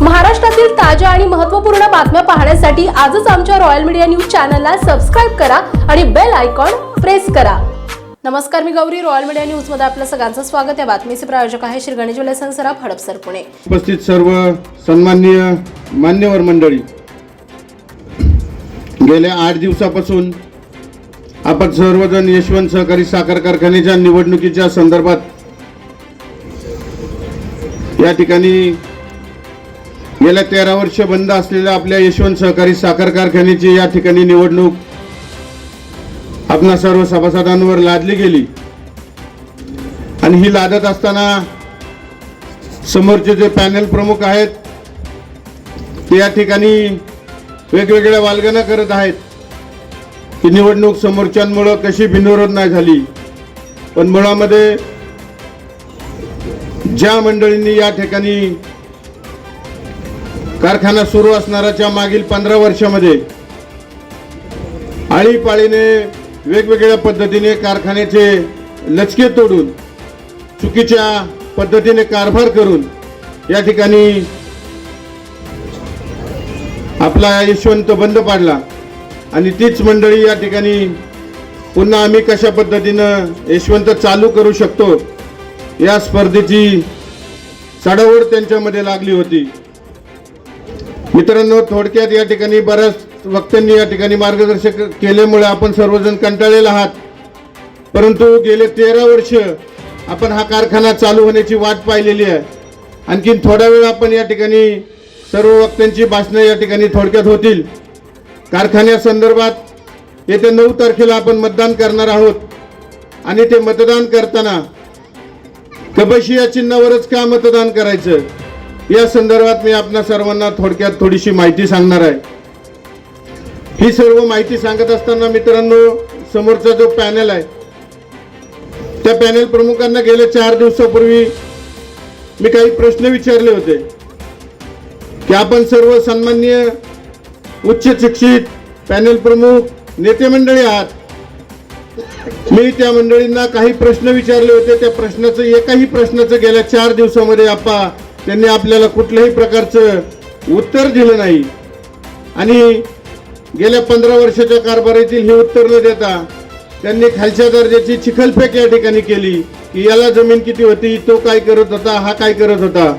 महाराष्ट्रातील ताज्या आणि महत्त्वपूर्ण बातम्या पाहण्यासाठी आजच आमच्या रॉयल मीडिया न्यूज चॅनलला सबस्क्राईब करा आणि बेल आयकॉन प्रेस करा. नमस्कार मी गौरी. रॉयल मीडिया न्यूजमध्ये आपलं सगळ्यांचं स्वागत आहे. बातमीचे प्रायोजक आहे श्री गणेश ज्वेलर्स सराफ हडपसर पुणे. उपस्थित सर्व सन्माननीय मान्यवर मंडळी गेल्या आठ दिवसापासून आपण सर्वजण यशवंत सहकारी साखर कारखान्याच्या निवडणुकीच्या संदर्भात या ठिकाणी गेल्या तेरा वर्ष बंद असलेल्या आपल्या यशवंत सहकारी साखर कारखान्याची या ठिकाणी निवडणूक. आपणा सर्व सभासदांवर लादली गेली. आणि ही लादत असताना समोरचे जे पॅनल प्रमुख आहेत ते या ठिकाणी वेगवेगळ्या वालगना करत आहेत. की निवडणूक समोरच्यांमुळं कशी बिनविरोध नाही झाली. पण मुळामध्ये ज्या मंडळींनी या ठिकाणी कारखाना सुरू असणाऱ्याच्या मागील पंधरा वर्षामध्ये आळीपाळीने वेगवेगळ्या पद्धतीने कारखान्याचे लचके तोडून चुकीच्या पद्धतीने कारभार करून या ठिकाणी आपला यशवंत बंद पाडला. आणि तीच मंडळी या ठिकाणी पुन्हा आम्ही कशा पद्धतीनं यशवंत चालू करू शकतो या स्पर्धेची चढवड त्यांच्यामध्ये लागली होती. मित्रांनो थोडक्यात या ठिकाणी बऱ्याच वक्त्यांनी या ठिकाणी मार्गदर्शक केल्यामुळे आपण सर्वजण कंटाळलेला आहात. परंतु गेले तेरा वर्ष आपण हा कारखाना चालू होण्याची वाट पाहिलेली आहे. आणखीन थोडा वेळ आपण या ठिकाणी सर्व वक्त्यांची भाषणं या ठिकाणी थोडक्यात होतील. कारखान्यासंदर्भात येत्या नऊ तारखेला आपण मतदान करणार आहोत. आणि ते मतदान करताना कबशी या चिन्हावरच का मतदान करायचं? या संदर्भात मी आपणा सर्वांना थोडक्यात थोडीशी माहिती सांगणार आहे. ही सर्व माहिती सांगत असताना मित्रांनो समोरचा जो पॅनल आहे त्या पॅनल प्रमुखांना गेल्या चार दिवसापूर्वी मी काही प्रश्न विचारले होते. की आपण सर्व सन्मान्य उच्च शिक्षित पॅनल प्रमुख नेते मंडळी आहात. मी त्या मंडळींना काही प्रश्न विचारले होते. त्या प्रश्नाचं एकाही प्रश्नाचं गेल्या चार दिवसामध्ये आपण त्यांनी आपल्याला कुठल्याही प्रकारचं उत्तर दिलं नाही. आणि गेल्या पंधरा वर्षाच्या कारभारातील हे उत्तर न देता त्यांनी खालच्या दर्जाची चिखलफेक या ठिकाणी केली की याला जमीन किती होती तो काय करत होता हा काय करत होता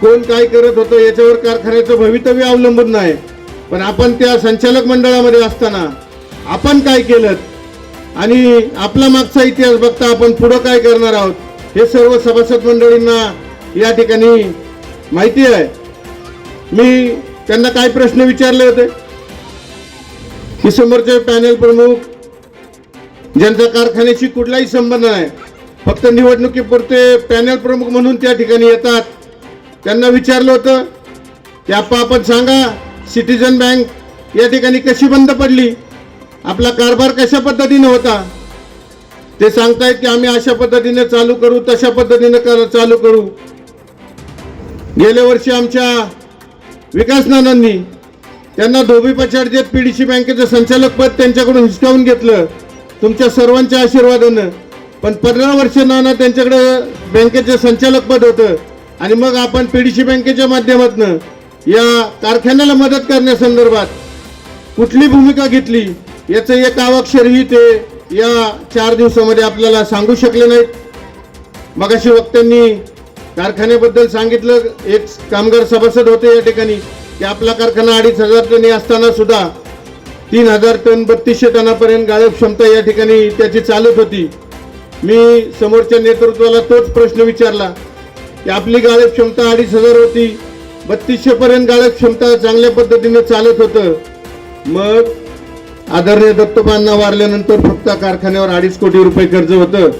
कोण काय करत होतं याच्यावर कारखान्याचं भवितव्य अवलंबून नाही. पण आपण त्या संचालक मंडळामध्ये असताना आपण काय केलं? आणि आपला मागचा इतिहास बघता आपण पुढं काय करणार आहोत? हे सर्व सभासद मंडळींना या ठिकाणी माहिती आहे. मी त्यांना काय प्रश्न विचारले होते. की समोरचे पॅनल प्रमुख ज्यांचा कारखान्याशी कुठलाही संबंध नाही फक्त निवडणुकीपुरते पॅनल प्रमुख म्हणून त्या ठिकाणी येतात. त्यांना विचारलं होतं की आपा आपण सांगा सिटीजन बँक या ठिकाणी कशी बंद पडली? आपला कारभार कशा पद्धतीने होता? ते सांगतायत की आम्ही अशा पद्धतीने चालू करू तशा पद्धतीने चालू करू. गेल्या वर्षी आमच्या विकास नानांनी त्यांना धोबी पछाड देत पीडीसी बँकेचं संचालक पद त्यांच्याकडून हिसकावून घेतलं. तुमच्या सर्वांच्या आशीर्वादानं. पण पंधरा वर्ष नाना त्यांच्याकडे बँकेचं संचालक पद होतं. आणि मग आपण पीडीसी बँकेच्या माध्यमातून या कारखान्याला मदत करण्यासंदर्भात कुठली भूमिका घेतली याचं एक अवाक्षरही ते या चार दिवसामध्ये आपल्याला सांगू शकले नाहीत. मगाशी वक्त्यांनी कारखान्याबद्दल सांगितलं एक कामगार सभासद होते या ठिकाणी. की आपला कारखाना अडीच हजार टनी असताना सुद्धा तीन हजार टन बत्तीसशे टनापर्यंत गाळप क्षमता या ठिकाणी त्याची चालत होती. मी समोरच्या नेतृत्वाला तोच प्रश्न विचारला की आपली गाळप क्षमता अडीच हजार होती बत्तीसशेपर्यंत गाळप क्षमता चांगल्या पद्धतीने चालत होतं. मग आदरणीय दत्तोबांना वारल्यानंतर फक्त कारखान्यावर अडीच कोटी रुपये कर्ज होतं.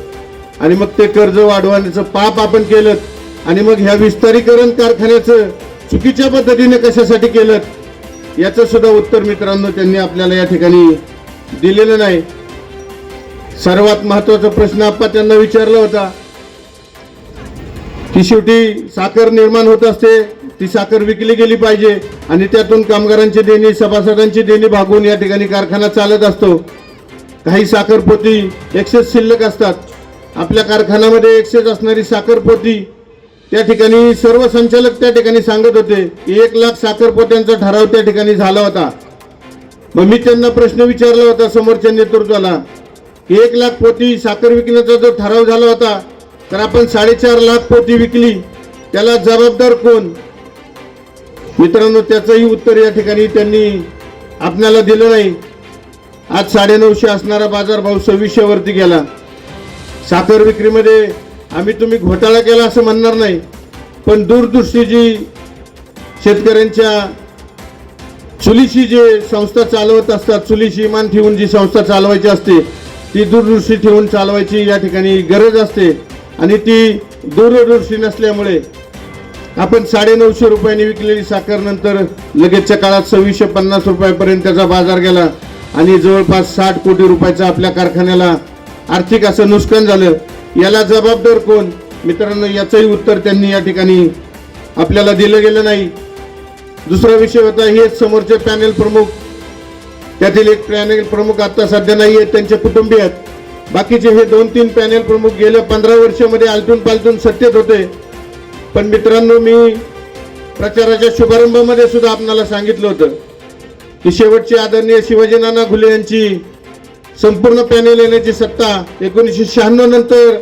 आणि मग ते कर्ज वाढवण्याचं पाप आपण केलं. आणि मग ह्या विस्तारीकरण कारखान्याचं चुकीच्या पद्धतीने कशासाठी केलं याचं सुद्धा उत्तर मित्रांनो त्यांनी आपल्याला या ठिकाणी दिलेलं नाही. सर्वात महत्त्वाचा प्रश्न आपण त्यांना विचारला होता. की शेवटी साखर निर्माण होत असते ती साखर विकली गेली पाहिजे आणि त्यातून कामगारांची देणी सभासदांची देणी भागून या ठिकाणी कारखाना चालत असतो. काही साखरपोती एक्सेस शिल्लक असतात. आपल्या कारखान्यामध्ये एक्सेस असणारी साखरपोती त्या ठिकाणी सर्व संचालक त्या ठिकाणी सांगत होते एक लाख साखरपोत्यांचा ठराव त्या ठिकाणी झाला होता. मग मी त्यांना प्रश्न विचारला होता समोरच्या नेतृत्वाला एक लाख पोती साखर विकण्याचा जो ठराव झाला होता तर आपण साडेचार लाख पोती विकली त्याला जबाबदार कोण? मित्रांनो त्याचंही उत्तर या ठिकाणी त्यांनी आपल्याला दिलं नाही. आज साडेनऊशे असणारा बाजारभाव सव्वीसशे वरती गेला. साखर विक्रीमध्ये आम्ही तुम्ही घोटाळा केला असं म्हणणार नाही पण दूरदृष्टी जी शेतकऱ्यांच्या चुलीशी जे संस्था चालवत असतात चुलीशी इमान ठेवून जी संस्था चालवायची असते ती दूरदृष्टी ठेवून चालवायची या ठिकाणी गरज असते. आणि ती दूरदृष्टी नसल्यामुळे आपण साडेनऊशे रुपयांनी विकलेली साखर नंतर लगेचच्या काळात सव्वीसशे पन्नास रुपयापर्यंत त्याचा बाजार गेला आणि जवळपास साठ कोटी रुपयाचा आपल्या कारखान्याला आर्थिक असं नुकसान झालं. याला जबाबदार कोण? मित्रांनो याचंही उत्तर त्यांनी या ठिकाणी आपल्याला दिलं गेलं नाही. दुसरा विषय होता हे समोरचे पॅनेल प्रमुख त्यातील एक पॅनेल प्रमुख आता सध्या नाही आहेत त्यांचे कुटुंबीय आहेत. बाकीचे हे दोन तीन पॅनेल प्रमुख गेल्या पंधरा वर्षामध्ये आलटून पालटून सत्तेत होते. पण मित्रांनो मी प्रचाराच्या शुभारंभामध्ये सुद्धा आपणाला सांगितलं होतं की शेवटचे आदरणीय शिवाजीनाना घुले यांची संपूर्ण पॅनेल येण्याची सत्ता एकोणीसशे शहाण्णव नंतर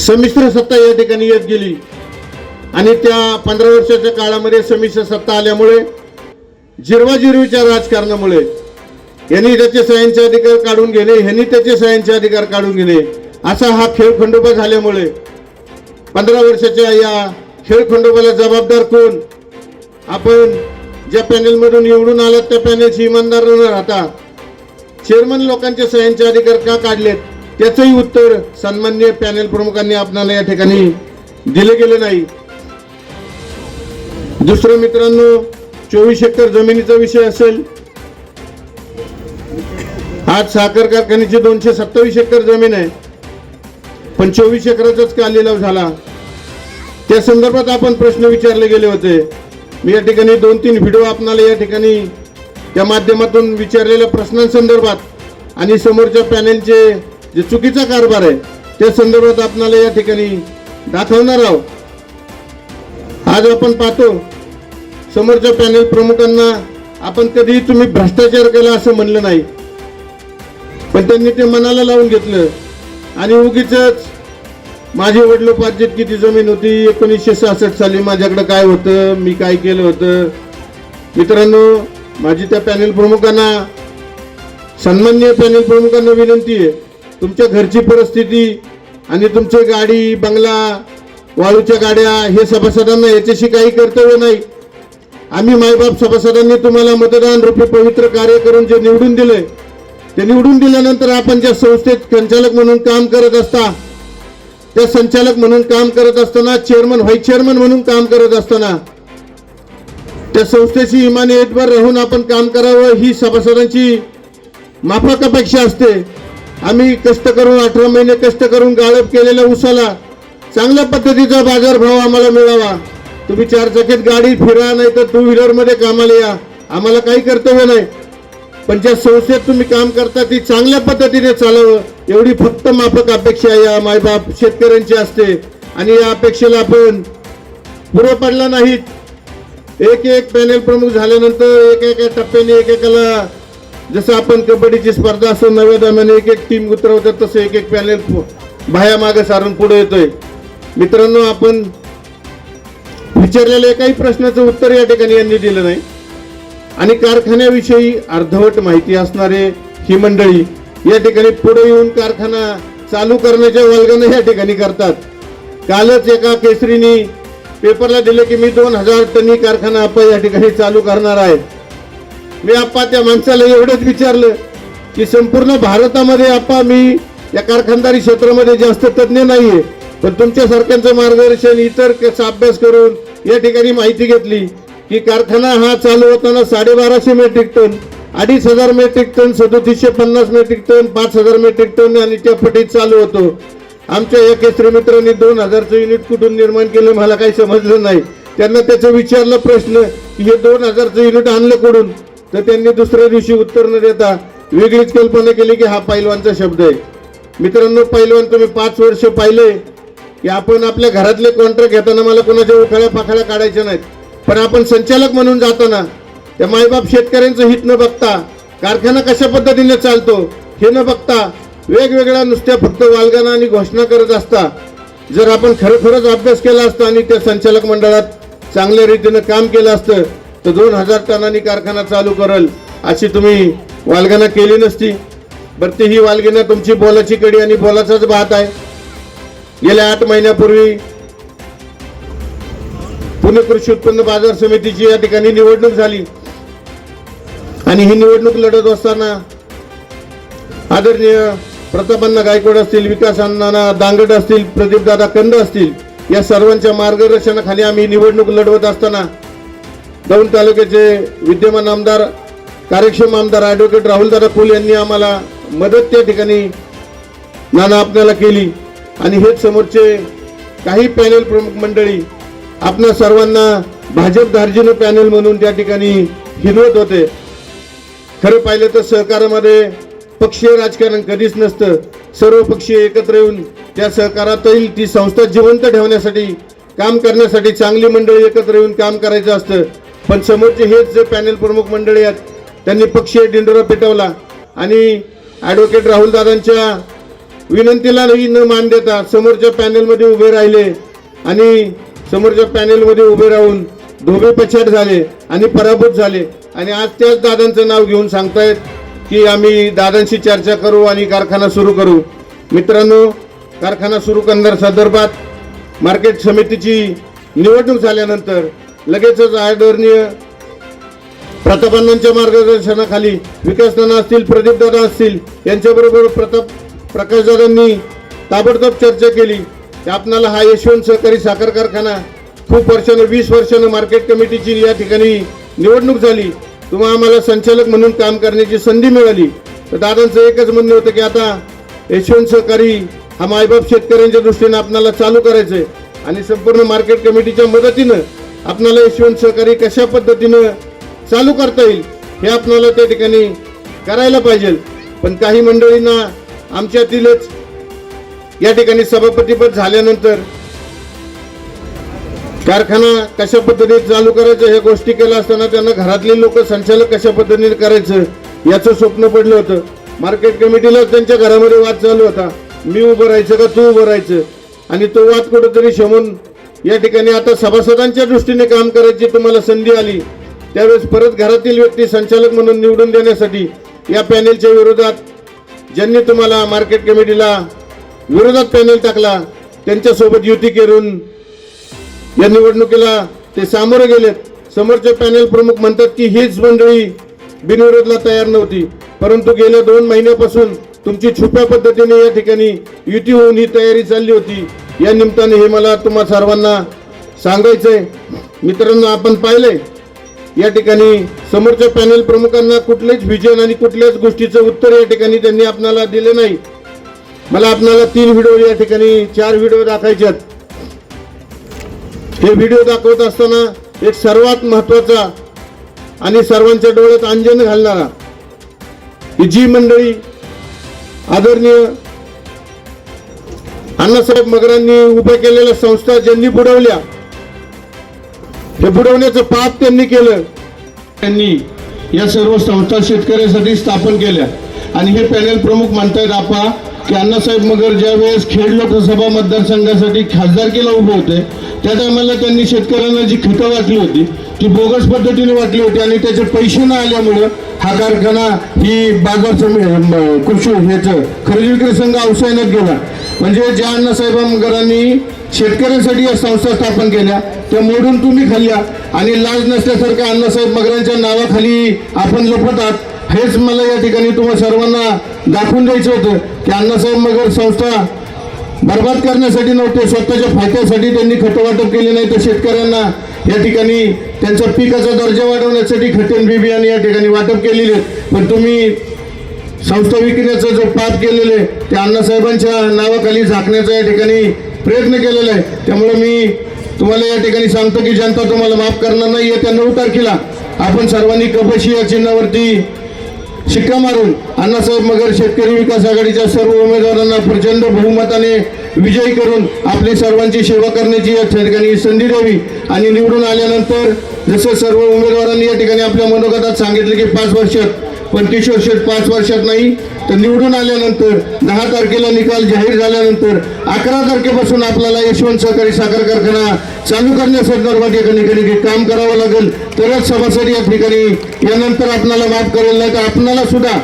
संमिश्र सत्ता या ठिकाणी येत गेली. आणि त्या पंधरा वर्षाच्या काळामध्ये संमिश्र सत्ता आल्यामुळे जिरवाजिरवीच्या राजकारणामुळे यांनी त्याचे सह्यांचे अधिकार काढून घेणे ह्यांनी त्याचे सह्यांचे अधिकार काढून घेणे असा हा खेळ खंडोबा झाल्यामुळे पंधरा वर्षाच्या या खेळ खंडोबाला जबाबदार कोण? आपण ज्या पॅनेलमधून निवडून आलात त्या पॅनेलची इमानदार न राहता चेअरमन लोकांचे सह्यांचे अधिकार का काढलेत? त्याचंही उत्तर सन्मान्य पॅनेल प्रमुखांनी आपणाला या ठिकाणी दिले गेले नाही. दुसरं मित्रांनो चोवीस एकर जमिनीचा विषय असेल. आज साखर कारखान्याची दोनशे सत्तावीस एकर जमीन आहे. पण चोवीस एकराचाच का लिलाव झाला. त्या संदर्भात आपण प्रश्न विचारले गेले होते. मी या ठिकाणी दोन तीन व्हिडिओ आपणाला या ठिकाणी त्या माध्यमातून विचारलेल्या प्रश्नांसंदर्भात आणि समोरच्या पॅनेलचे जे चुकीचा कारभार आहे त्या संदर्भात आपणाला या ठिकाणी दाखवणार आहोत. आज आपण पाहतो समोरच्या पॅनेल प्रमुखांना आपण कधीही तुम्ही भ्रष्टाचार केला असं म्हणलं नाही. पण त्यांनी ते मनाला लावून घेतलं. आणि उगीच माझे वडिलोपार्जित किती जमीन होती एकोणीसशे सहासष्ट साली माझ्याकडं काय होतं मी काय केलं होतं. मित्रांनो माझी त्या पॅनेल प्रमुखांना सन्मान्य पॅनेल प्रमुखांना विनंती आहे. तुमच्या घरची परिस्थिती आणि तुमचे गाडी बंगला वाळूच्या गाड्या हे सभासदांना याच्याशी काही कर्तव्य नाही. आम्ही मायबाप सभासदांनी तुम्हाला मतदान रूपी पवित्र कार्य करून जे निवडून दिले ते निवडून दिल्यानंतर आपण ज्या संस्थेत संचालक म्हणून काम करत असता त्या संचालक म्हणून काम करत असताना चेअरमन व्हाईस चेअरमन म्हणून काम करत असताना त्या संस्थेची इमानी एतबार राहून आपण काम करावं ही सभासदांची माफक अपेक्षा असते. आम्ही कष्ट करून अठरा महिने कष्ट करून गाळप केलेल्या उसाला चांगल्या पद्धतीचा बाजारभाव आम्हाला मिळावा. तुम्ही चार चाकीत गाडी फिरा नाही तर टू व्हीलरमध्ये कामाला या. आम्हाला काही कर्तव्य नाही. पण ज्या संस्थेत तुम्ही काम करता ती चांगल्या पद्धतीने चालावं. एवढी फक्त माफक अपेक्षा या मायबाप शेतकऱ्यांची असते. आणि या अपेक्षेला आपण पुरं पडला नाहीत. एक एक पॅनेल प्रमुख झाल्यानंतर एक एका टप्प्याने एकेकाला जसं आपण कबड्डीची स्पर्धा असं नव्या दम्याने एक एक टीम उतरवतात तसं एक एक पॅनेल बाह्या मागे सारून पुढे येतोय. मित्रांनो आपण विचारलेल्या एकाही प्रश्नाचं उत्तर या ठिकाणी यांनी दिलं नाही. आणि कारखान्याविषयी अर्धवट माहिती असणारे ही मंडळी या ठिकाणी पुढे येऊन कारखाना चालू करण्याच्या वर्गानं या ठिकाणी करतात. कालच एका केसरीनी पेपरला दिले की मी दोन हजार टनी कारखाना आपण या ठिकाणी चालू करणार आहे. मी आप्पा त्या माणसाला एवढंच विचारलं की संपूर्ण भारतामध्ये आप्पा मी या कारखानदारी क्षेत्रामध्ये जास्त तज्ज्ञ नाही आहे पण तुमच्यासारख्यांचं मार्गदर्शन इतर कसा अभ्यास करून या ठिकाणी माहिती घेतली की कारखाना हा चालू होताना साडेबाराशे मेट्रिक टन अडीच हजार मेट्रिक टन सदोतीसशे पन्नास मेट्रिक टन पाच हजार मेट्रिक टन आणि त्या पटीत चालू होतो. आमच्या या केसरी मित्रांनी दोन हजारचं युनिट कुठून निर्माण केलं मला काही समजलं नाही. त्यांना त्याचं विचारलं प्रश्न की हे दोन हजारचं युनिट आणलं कुठून? तर त्यांनी दुसऱ्या दिवशी उत्तर न देता वेगळीच कल्पना केली की हा पैलवानचा शब्द आहे. मित्रांनो पैलवान तुम्ही पाच वर्ष पाहिले. की आपण आपल्या घरातले कॉन्ट्रॅक्ट घेताना मला कोणाच्या उखाळ्या पाखाळ्या काढायच्या नाहीत. पण आपण संचालक म्हणून जाताना त्या मायबाप शेतकऱ्यांचं हित न बघता कारखाना कशा पद्धतीने चालतो हे न बघता वेगवेगळ्या नुसत्या फक्त वालगाना आणि घोषणा करत असता जर आपण खरोखरच अभ्यास केला असता आणि त्या संचालक मंडळात चांगल्या रीतीनं काम केलं असतं तर दोन हजार टनांनी कारखाना चालू करल अशी तुम्ही वालगाना केली नसती. बरं ती ही वालगिना तुमची बोलाची कडी आणि बोलाचाच भात आहे. गेल्या आठ महिन्यापूर्वी पुणे कृषी उत्पन्न बाजार समितीची या ठिकाणी निवडणूक झाली. आणि ही निवडणूक लढत असताना आदरणीय प्रतापअण्णा गायकवाड असतील विकास अण्णा दांगट असतील प्रदीपदादा कंद असतील या सर्वांच्या मार्गदर्शनाखाली आम्ही निवडणूक लढवत असताना दौंड तालुक्याचे विद्यमान आमदार कार्यक्षम आमदार ॲडव्होकेट राहुलदादा फुल यांनी आम्हाला मदत त्या ठिकाणी नाना आपल्याला केली. आणि हेच समोरचे काही पॅनल प्रमुख मंडळी आपल्या सर्वांना भाजप धार्जिन पॅनल म्हणून त्या ठिकाणी हिरवत होते. खरं पाहिलं तर सहकारामध्ये पक्षीय राजकारण कधीच नसतं. सर्व पक्षीय एकत्र येऊन त्या सहकारातील ती संस्था जिवंत ठेवण्यासाठी काम करण्यासाठी चांगली मंडळी एकत्र येऊन काम करायचं असतं. पण समोरचे हेच जे पॅनल प्रमुख मंडळी आहेत त्यांनी पक्षीय डिंडोरा पेटवला. आणि ॲडव्होकेट राहुलदादांच्या विनंतीलाही न मान देता समोरच्या पॅनेलमध्ये उभे राहिले आणि समोरच्या पॅनेलमध्ये उभे राहून धोबे पछाड झाले आणि पराभूत झाले. आणि आज त्याच दादांचं नाव घेऊन सांगतायत की आम्ही दादांशी चर्चा करू आणि कारखाना सुरू करू. मित्रांनो कारखाना सुरू करणार संदर्भात मार्केट समितीची निवडणूक झाल्यानंतर लगेचच आदरणीय प्रतापांनांच्या मार्गदर्शनाखाली विकासदादा असतील प्रदीपदादा असतील यांच्याबरोबर प्रताप प्रकाशदादांनी ताबडतोब चर्चा केली. की आपणाला हा यशवंत सहकारी साखर कारखाना खूप वर्षानं वीस वर्षानं मार्केट कमिटीची या ठिकाणी निवडणूक झाली. तुम्हा आम्हाला संचालक म्हणून काम करण्याची संधी मिळाली. तर दादांचं एकच म्हणणं होतं की आता यशवंत सहकारी हा मायबाप शेतकऱ्यांच्या दृष्टीनं आपणाला चालू करायचं आहे आणि संपूर्ण मार्केट कमिटीच्या मदतीनं आपणाला यशवंत सहकारी कशा पद्धतीनं चालू करता येईल हे आपणाला त्या ठिकाणी करायला पाहिजे. पण काही मंडळींना आमच्यातीलच या ठिकाणी सभापतीपद झाल्यानंतर कारखाना कशा पद्धतीने चालू करायचं ह्या गोष्टी केल्या असताना त्यांना घरातले लोक संचालक कशा पद्धतीने करायचं याचं स्वप्न पडलं होतं. मार्केट कमिटीला त्यांच्या घरामध्ये वाद चालू होता. मी उभं राहायचं का तू उभं राहायचं? आणि तो वाद कुठंतरी शमून या ठिकाणी आता सभासदांच्या दृष्टीने काम करायची तुम्हाला संधी आली. त्यावेळेस परत घरातील व्यक्ती संचालक म्हणून निवडून देण्यासाठी या पॅनेलच्या विरोधात ज्यांनी तुम्हाला मार्केट कमिटीला विरोधात पॅनेल टाकला त्यांच्यासोबत युती करून या निवडणुकीला ते सामोरे गेलेत. समोरचे पॅनेल प्रमुख म्हणतात की हीच मंडळी बिनविरोधला तयार नव्हती. परंतु गेल्या दोन महिन्यापासून तुमची छुप्या पद्धतीने या ठिकाणी युती होऊन ही तयारी चालली होती. या निमित्ताने हे मला तुम्हा सर्वांना सांगायचंय. मित्रांनो आपण पाहिले या ठिकाणी समोरच्या पॅनेल प्रमुखांना कुठलेच विजन आणि कुठल्याच गोष्टीचं उत्तर या ठिकाणी त्यांनी आपणाला दिले नाही. मला आपणाला तीन व्हिडिओ या ठिकाणी चार व्हिडिओ दाखवायचे आहेत. हे व्हिडिओ दाखवत असताना एक सर्वात महत्त्वाचा आणि सर्वांच्या डोळ्यात अंजन घालणारा ही जी मंडळी आदरणीय अण्णासाहेब मगरांनी उभ्या केलेल्या संस्था ज्यांनी बुडवल्या हे बुडवण्याचं पाप त्यांनी केलं. त्यांनी या सर्व संस्था शेतकऱ्यासाठी स्थापन केल्या. आणि हे पॅनल प्रमुख म्हणतायत आपा की अण्णासाहेब मगर ज्या वेळेस खेड लोकसभा मतदारसंघासाठी खासदारकीला उभे होते त्या टायमाला त्यांनी शेतकऱ्यांना जी खतं वाटली होती ती बोगस पद्धतीने वाटली होती आणि त्याचे पैसे न आल्यामुळं हा कारखाना ही बाजार समी कृषी ह्याचं खरेदी विक्री संघ अवसायनात गेला. म्हणजे ज्या अण्णासाहेब मगरांनी शेतकऱ्यांसाठी या संस्था स्थापन केल्या त्या मोडून तुम्ही खाल्ल्या आणि लाज नसल्यासारख्या अण्णासाहेब मगरांच्या नावाखाली आपण लपत हेच मला या ठिकाणी तुम्हा सर्वांना दाखवून द्यायचं होतं. की अण्णासाहेब संस्था बर्बाद करण्यासाठी नव्हते स्वतःच्या फायद्यासाठी त्यांनी खतं वाटप केले नाही तर शेतकऱ्यांना या ठिकाणी त्यांचा पिकाचा दर्जा वाढवण्यासाठी खतेन बी बियाणे या ठिकाणी वाटप केलेले आहेत. पण तुम्ही संस्था विकण्याचं जो पाप केलेलं आहे, ते अण्णासाहेबांच्या नावाखाली झाकण्याचा या ठिकाणी प्रयत्न केलेला आहे त्यामुळे मी तुम्हाला या ठिकाणी सांगतो की जनता तुम्हाला माफ करणार नाही येत्या नऊ तारखेला आपण सर्वांनी कपशी या चिन्हावरती शिक्का मारून अण्णासाहेब मगर शेतकरी विकास आघाडीच्या सर्व उमेदवारांना प्रचंड बहुमताने विजयी करून आपली सर्वांची सेवा करण्याची या ठिकाणी संधी द्यावी आणि निवडून आल्यानंतर जसं सर्व उमेदवारांनी या ठिकाणी आपल्या मनोगतात सांगितलं की पाच वर्षात पण किशोर शेठ पाच वर्षात नाही तर निवडून आल्यानंतर दहा तारखेला निकाल जाहीर झाल्यानंतर अकरा तारखेपासून आपल्याला यशवंत सहकारी साखर कारखाना चालू करण्यासंदर्भात या ठिकाणी काम करावं लागेल. तरच सभासद या ठिकाणी यानंतर आपल्याला माफ करेल नाही तर आपल्याला सुद्धा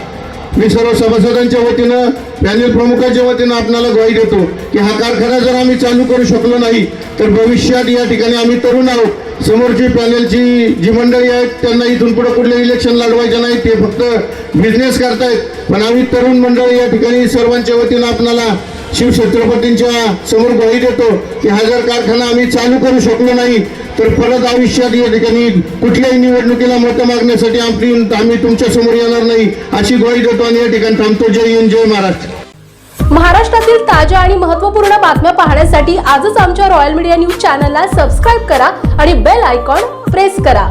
मी सर्व सभासदांच्या वतीनं पॅनेल प्रमुखाच्या वतीनं आपल्याला ग्वाही देतो की हा कारखाना जर आम्ही चालू करू शकलो नाही तर भविष्यात या ठिकाणी आम्ही तरुण आहोत. समोरची पॅनेलची जी मंडळी आहेत त्यांना इथून पुढे कुठले इलेक्शन लढवायचे नाही ते फक्त बिझनेस करतायत. पण आम्ही तरुण मंडळी या ठिकाणी सर्वांच्या वतीनं आपल्याला शिवछत्रपतींच्या समोर ग्वाही देतो की हा जर कारखाना आम्ही चालू करू शकलो नाही तर परत आयुष्यात या ठिकाणी कुठल्याही निवडणुकीला मतं मागण्यासाठी आमची आम्ही तुमच्यासमोर येणार नाही अशी ग्वाही देतो आणि या ठिकाणी थांबतो. जय हिंद जय महाराष्ट्र. महाराष्ट्रातील ताज्या आणि महत्त्वपूर्ण बातम्या पाहण्यासाठी आजच आमच्या रॉयल मीडिया न्यूज चॅनलला सबस्क्राईब करा आणि बेल आयकॉन प्रेस करा.